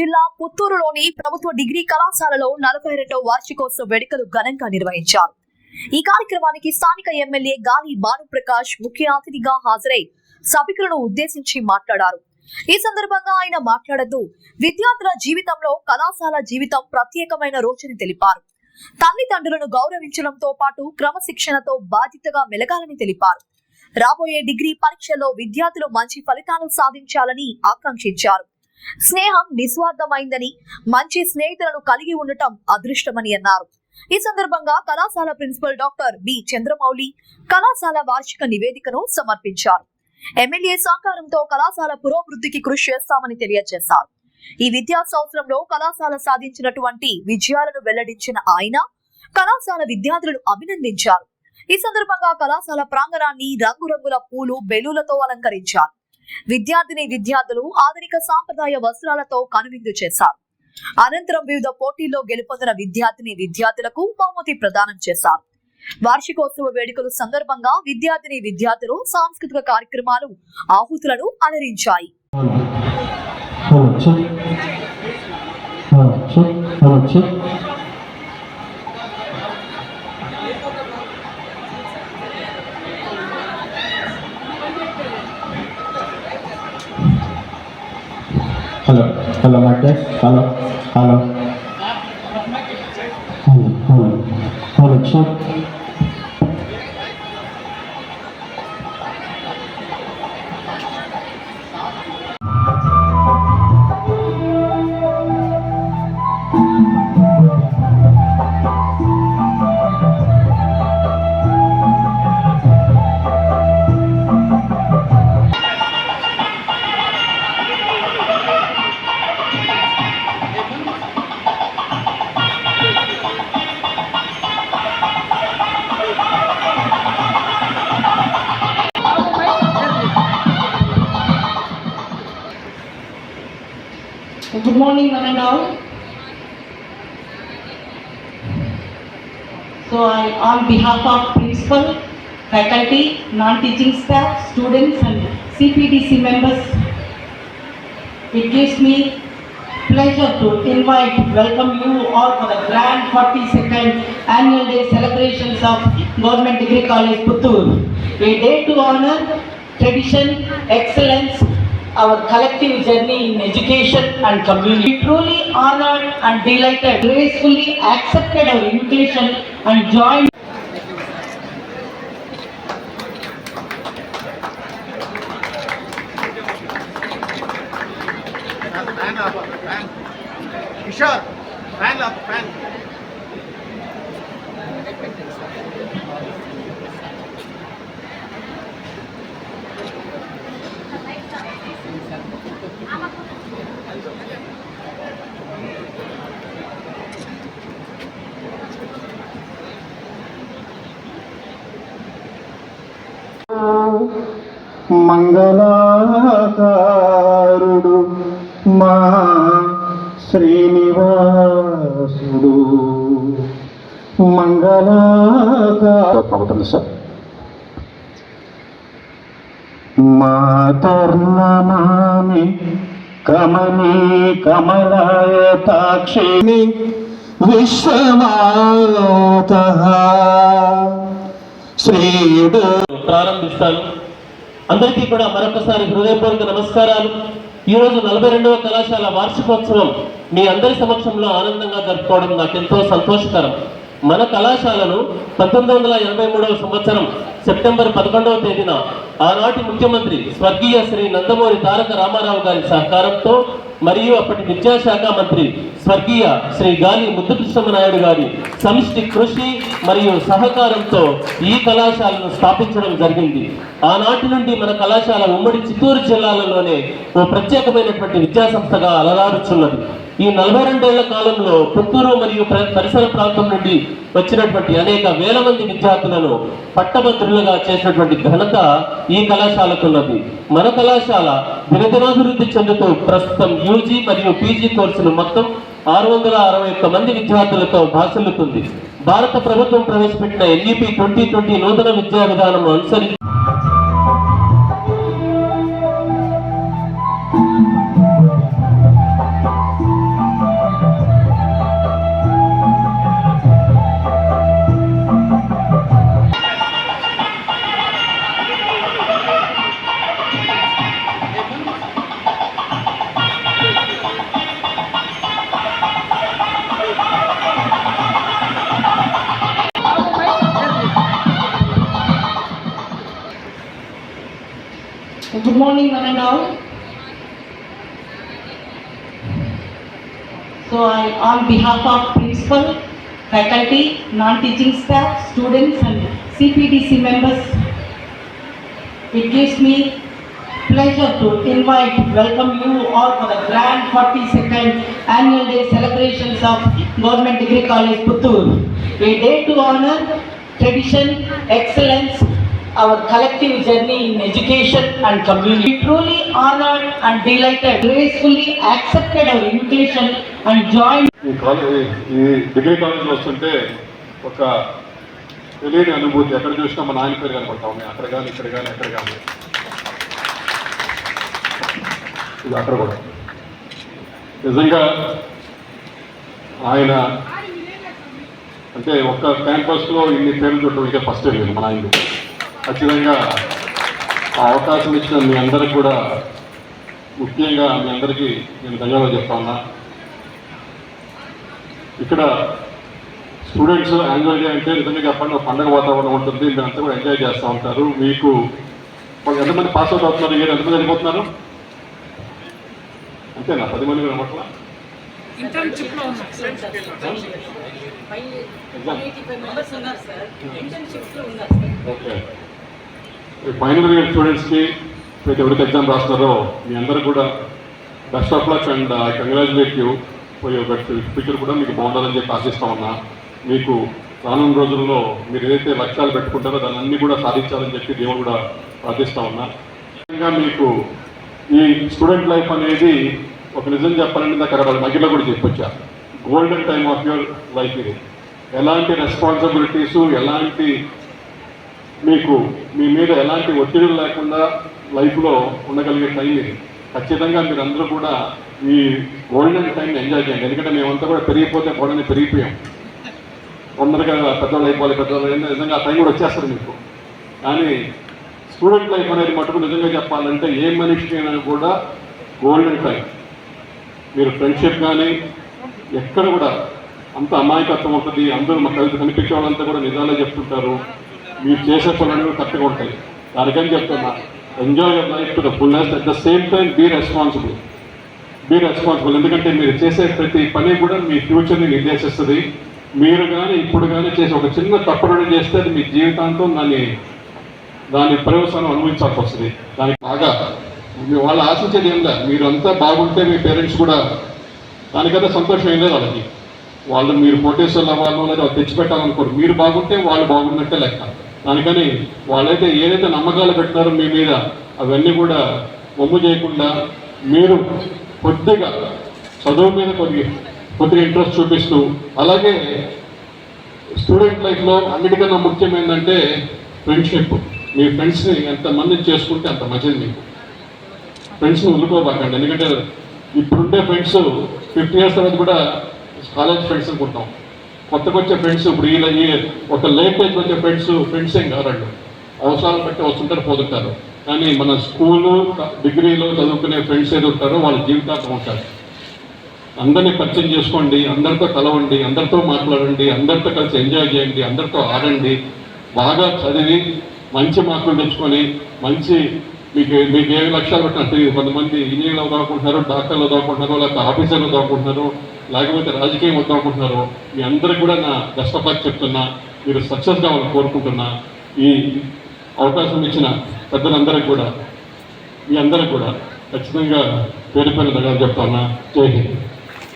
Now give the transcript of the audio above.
జిల్లా పుత్తూరులోని ప్రభుత్వ డిగ్రీ కళాశాలలో నలభై రెండో వార్షికోత్సవ వేడుకలు ఘనంగా నిర్వహించారు. ఈ కార్యక్రమానికి స్థానిక ఎమ్మెల్యే గాలి భానుప్రకాష్ ముఖ్య అతిథిగా హాజరై సభికులను ఉద్దేశించి మాట్లాడారు. ఈ సందర్భంగా ఆయన మాట్లాడుతూ విద్యార్థుల జీవితంలో కళాశాల జీవితం ప్రత్యేకమైన రోజుని తెలిపారు. తల్లిదండ్రులను గౌరవించడంతో పాటు క్రమశిక్షణతో బాధ్యతగా మెలగాలని తెలిపారు. రాబోయే డిగ్రీ పరీక్షల్లో విద్యార్థులు మంచి ఫలితాలు సాధించాలని ఆకాంక్షించారు. స్నేహం నిస్వార్థమైందని మంచి స్నేహితులను కలిగి ఉండటం అదృష్టమని అన్నారు. ఈ సందర్భంగా కళాశాల ప్రిన్సిపల్ డాక్టర్ బి. చంద్రమౌళి కళాశాల వార్షిక నివేదికను సమర్పించారు. ఎమ్మెల్యే సహకారంతో కళాశాల పురోభివృద్ధికి కృషి చేస్తామని తెలియజేశారు. ఈ విద్యా సంవత్సరంలో కళాశాల సాధించినటువంటి విజయాలను వెల్లడించిన ఆయన కళాశాల విద్యార్థులను అభినందించారు. ఈ సందర్భంగా కళాశాల ప్రాంగణాన్ని రంగురంగుల పూలు బెలూలతో అలంకరించారు. విద్యార్థిని విద్యార్థులు ఆధునిక సాంప్రదాయ వస్త్రాలతో కనువిందు చేశారు. అనంతరం వివిధ పోటీల్లో గెలుపొందిన విద్యార్థిని విద్యార్థులకు బహుమతి ప్రదానం చేశారు. వార్షికోత్సవ వేడుకల సందర్భంగా విద్యార్థిని విద్యార్థులు సాంస్కృతిక కార్యక్రమాలు ఆహుతులను అలరించాయి. Hello Hello. Hello, my desk. Hello. Hello. Hello. Hello. Hello, sir. Good morning, all. So I, on behalf of principal, faculty, non-teaching staff, students and CPDC members, it gives me pleasure to invite, welcome you all for the grand 42nd annual day celebrations of Government Degree College Puttur. A day to honor tradition, excellence, our collective journey in education and community. We truly honored and delighted, gracefully accepted our invitation and joined. Fan up, fan. మంగళాకారుడు మా శ్రీనివాసుడు మంగళాకారు అవుతుంది sir మాతర్నమామి కమనీ కమలాయతాక్షిణి విశ్వమాత శ్రీడు ప్రారంభిస్తాను. అందరికీ కూడా మరొకసారి హృదయపూర్వక నమస్కారాలు. ఈరోజు నలభై రెండవ కళాశాల వార్షికోత్సవం మీ అందరి సమక్షంలో ఆనందంగా జరుపుకోవడం నాకు ఎంతో సంతోషకరం. మన కళాశాలను పంతొమ్మిది వందల ఎనభై మూడవ సంవత్సరం సెప్టెంబర్ పదకొండవ తేదీన ఆనాటి ముఖ్యమంత్రి స్వర్గీయ శ్రీ నందమూరి తారక రామారావు గారి సహకారంతో మరియు అప్పటి విద్యాశాఖ మంత్రి స్వర్గీయ శ్రీ గాలి ముద్దుకృష్ణమనాయుడు గారి సమిష్టి కృషి మరియు సహకారంతో ఈ కళాశాలను స్థాపించడం జరిగింది. ఆనాటి నుండి మన కళాశాల ఉమ్మడి చిత్తూరు జిల్లాలలోనే ఓ ప్రత్యేకమైనటువంటి విద్యాసంస్థగా అలరారుచున్నది. ఈ నలభై రెండేళ్ళ కాలంలో పుత్తూరు మరియు పరిసర ప్రాంతం నుండి వచ్చినటువంటి అనేక వేల మంది విద్యార్థులను పట్టభద్రులుగా చేసినటువంటి ఘనత ఈ కళాశాలకు ఉన్నది మన కళాశాల దినదినాభివృద్ధి చెందుతూ ప్రస్తుతం యూజీ మరియు పీజీ కోర్సులు మొత్తం ఆరు వందల అరవై ఒక్క మంది విద్యార్థులతో భాషలుతుంది భారత ప్రభుత్వం ప్రవేశపెట్టిన ఎన్ఈపి ట్వంటీ ట్వంటీ నూతన విద్యా విధానం అనుసరించి Good morning, one and all. So I, on behalf of principal, faculty, non-teaching staff, students and CPDC members, it gives me pleasure to invite, welcome you all for the grand 42nd annual day celebrations of Government Degree College Puttur. A day to honor tradition, excellence, our collective journey in education and community. We truly honored and delighted, gracefully accepted our invitation and joined ఈ college ఈ degree కాలేజ్లో వస్తుంటే ఒక తెలియని అనుభూతి ఎక్కడ చూసినా మా నాయన పేరు కనపడతా ఉన్నాయి అక్కడ కానీ ఇక్కడ కానీ ఎక్కడ కానీ ఇది అక్కడ కూడా. నిజంగా ఆయన అంటే ఒక్క క్యాంపస్లో ఇన్ని పేర్లు చుట్టూ ఇక ఫస్ట్ లేదు మా నాయనది. ఖచ్చితంగా ఆ అవకాశం ఇచ్చిన మీ అందరికి కూడా ముఖ్యంగా మీ అందరికీ నేను ధన్యవాదాలు చెప్తా ఉన్నా. ఇక్కడ స్టూడెంట్స్ ఎంజాయ్ అంటే నిజంగా చెప్పండి పండగ వాతావరణం ఉంటుంది మీరంతా కూడా ఎంజాయ్ చేస్తూ ఉంటారు. మీకు వాళ్ళు ఎంతమంది పాస్ అవుట్ అవుతున్నారు మీరు ఎంతమంది వెళ్ళిపోతున్నారు? అంతేనా? పది మంది మీరు అనమాట ఓకే ఫైనల్ ఇయర్ స్టూడెంట్స్కి మీకు ఎవరికి ఎగ్జామ్ రాస్తున్నారో మీ అందరూ కూడా best of luck and I congratulate you for your future కూడా మీకు బాగుండాలని చెప్పి ఆశిస్తా ఉన్నా. మీకు రానున్న రోజుల్లో మీరు ఏదైతే లక్ష్యాలు పెట్టుకుంటారో దాన్ని అన్ని కూడా సాధించాలని చెప్పి దేవుడు కూడా ప్రార్థిస్తా ఉన్నా. ముఖ్యంగా మీకు ఈ స్టూడెంట్ లైఫ్ అనేది ఒక నిజం చెప్పాలంటే నాకు అక్కడ మధ్యలో కూడా చెప్పొచ్చా. Golden time of your life ఇది. ఎలాంటి రెస్పాన్సిబిలిటీస్ ఎలాంటి మీకు మీ మీద ఎలాంటి ఒత్తిడి లేకుండా లైఫ్లో ఉండగలిగే టైం ఇది. ఖచ్చితంగా మీరందరూ కూడా ఈ గోల్డెన్ టైం ఎంజాయ్ చేయండి. ఎందుకంటే మేమంతా కూడా పెరిగిపోతే గోడని పెరిగిపోయాం. తొందరగా పెద్దవాళ్ళు అయిపోవాలి పెద్దవాళ్ళు అయినా నిజంగా ఆ టైం కూడా వచ్చేస్తారు మీకు. కానీ స్టూడెంట్ లైఫ్ అనేది మటుకు నిజంగా చెప్పాలంటే ఏ మనిషికైనా కూడా గోల్డెన్ టైం. మీరు ఫ్రెండ్షిప్ కానీ ఎక్కడ కూడా అంత అమాయకత్వం ఉంటుంది అందరూ మా కలిసి కనిపించే వాళ్ళంతా కూడా నిజాలే చెప్తుంటారు. మీరు చేసే పనులు కరెక్ట్గా ఉంటాయి దానికని చెప్తున్నా? Enjoy your life to the fullness at the same time be responsible be responsible ఎందుకంటే మీరు చేసే ప్రతి పని కూడా మీ ఫ్యూచర్ని నిర్దేశిస్తుంది. మీరు కానీ ఇప్పుడు కానీ చేసే ఒక చిన్న తప్పుడు చేస్తే అది మీ జీవితాంతం దాన్ని దాని పర్యవసానం అనుభవించాల్సి వస్తుంది. దానికి బాగా వాళ్ళు ఆశించేది ఏం లేదు. మీరంతా బాగుంటే మీ పేరెంట్స్ కూడా దానికైతే సంతోషం ఏం లేదు వాళ్ళకి. వాళ్ళు మీరు కోటేశ్వర్ల అవ్వాలో లేదా తెచ్చిపెట్టాలనుకోరు. మీరు బాగుంటే వాళ్ళు బాగున్నట్టే లెక్క. అందుకని వాళ్ళైతే ఏదైతే నమ్మకాలు పెట్టినారో మీ మీద అవన్నీ కూడా ఒమ్ము చేయకుండా మీరు కొద్దిగా చదువు మీద కొద్దిగా కొద్దిగా ఇంట్రెస్ట్ చూపిస్తూ అలాగే స్టూడెంట్ లైఫ్లో అన్నిటికన్నా ముఖ్యం ఏంటంటే ఫ్రెండ్షిప్ మీ ఫ్రెండ్స్ని ఎంతమంది చేసుకుంటే అంత మంచిది మీకు. ఫ్రెండ్స్ని వదులుకోబాకండి. ఎందుకంటే ఇప్పుడుండే ఫ్రెండ్స్ ఫిఫ్టీ ఇయర్స్ తర్వాత కూడా కాలేజ్ ఫ్రెండ్స్ అనుకుంటాం. కొత్తగా వచ్చే ఫ్రెండ్స్ ఇప్పుడు ఈ ఒక లేటేజ్ వచ్చే ఫ్రెండ్స్ ఫ్రెండ్స్ ఏం కారండి. అవసరాలు బట్టి వస్తుంటారు పోతుంటారు. కానీ మన స్కూలు డిగ్రీలో చదువుకునే ఫ్రెండ్స్ ఏదో ఉంటారో వాళ్ళ జీవితాంతం ఉంటారు. అందరినీ పరిచయం చేసుకోండి అందరితో కలవండి అందరితో మాట్లాడండి అందరితో కలిసి ఎంజాయ్ చేయండి అందరితో ఆడండి. బాగా చదివి మంచి మార్కులు తెచ్చుకొని మంచి మీకు మీకు ఏ లక్ష్యాలు పెట్టినా తెలియదు. కొంతమంది ఇంజనీర్లు దాక్కుంటున్నారు డాక్టర్లు అవుదాకుంటున్నారు లేకపోతే ఆఫీసర్లు అవుదాకుంటున్నారు లేకపోతే రాజకీయం అవుదాకుంటున్నారు మీ అందరికి కూడా నా బెస్ట్ ఆఫ్ లక్ చెప్తున్నా మీరు సక్సెస్ కావాలని కోరుకుంటున్నా ఈ అవకాశం ఇచ్చిన పెద్దలందరికీ కూడా మీ అందరికి కూడా ఖచ్చితంగా పేరు పేరు దగ్గర చెప్తానా జై హింద్.